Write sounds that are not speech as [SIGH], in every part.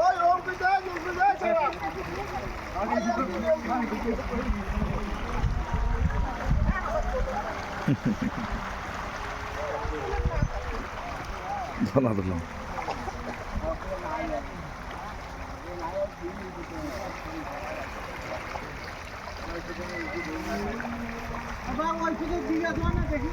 ওই অঙ্কিতা অঙ্কিতা ছাড়া ধনা দিলাম আবার ওই থেকে দিয়ে দাও না দেখি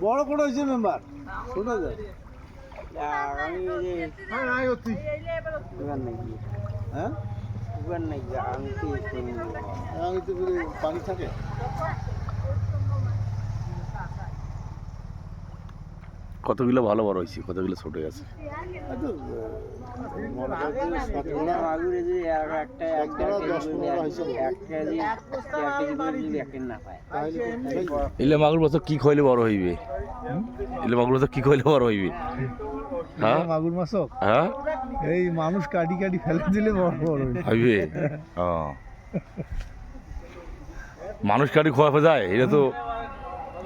বড় কোন হয়েছে মেম্বার শোনা যায়। হ্যাঁ? হ্যাঁ তো পানি থাকে। কতগুলো ভালো বড় হয়েছে কতগুলো ছোট আছে পায় এলে মাগুর বছর কি খইলে বড় হইবে? এলে মাগুর বছর কি খাইলে বড় হইবে? হ্যাঁ? মাগুর মাছ হ্যাঁ? এই মানুষ কাটি কাটি ফেলে দিলে বড় বড় হইবে। মানুষ কাটি খোয়া যায় এটা তো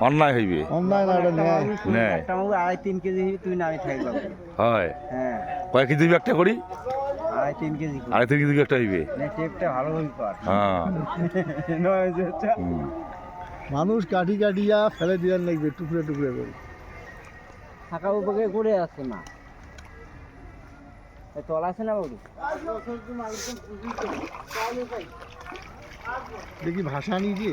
অন্যায় হইবে। অন্যায় না এটা ন্যায় নেয় একটা মাগুর আড়াই তিন কেজি খাই পাবো হয়। হ্যাঁ। কয় কেজি একটা করি আড়াই তিন কেজি আড়াই তিন কেজি একটা হইবে। টেপটা ভালো হ্যাঁ। [LAUGHS] মানুষ কাটি কাটিয়া ফেলে দিয়ার লাগবে টুকরে টুকরে করে। থাকা উপকে করে আছে না এ তল আছে না বাবু? দেখি ভাষা নিয়ে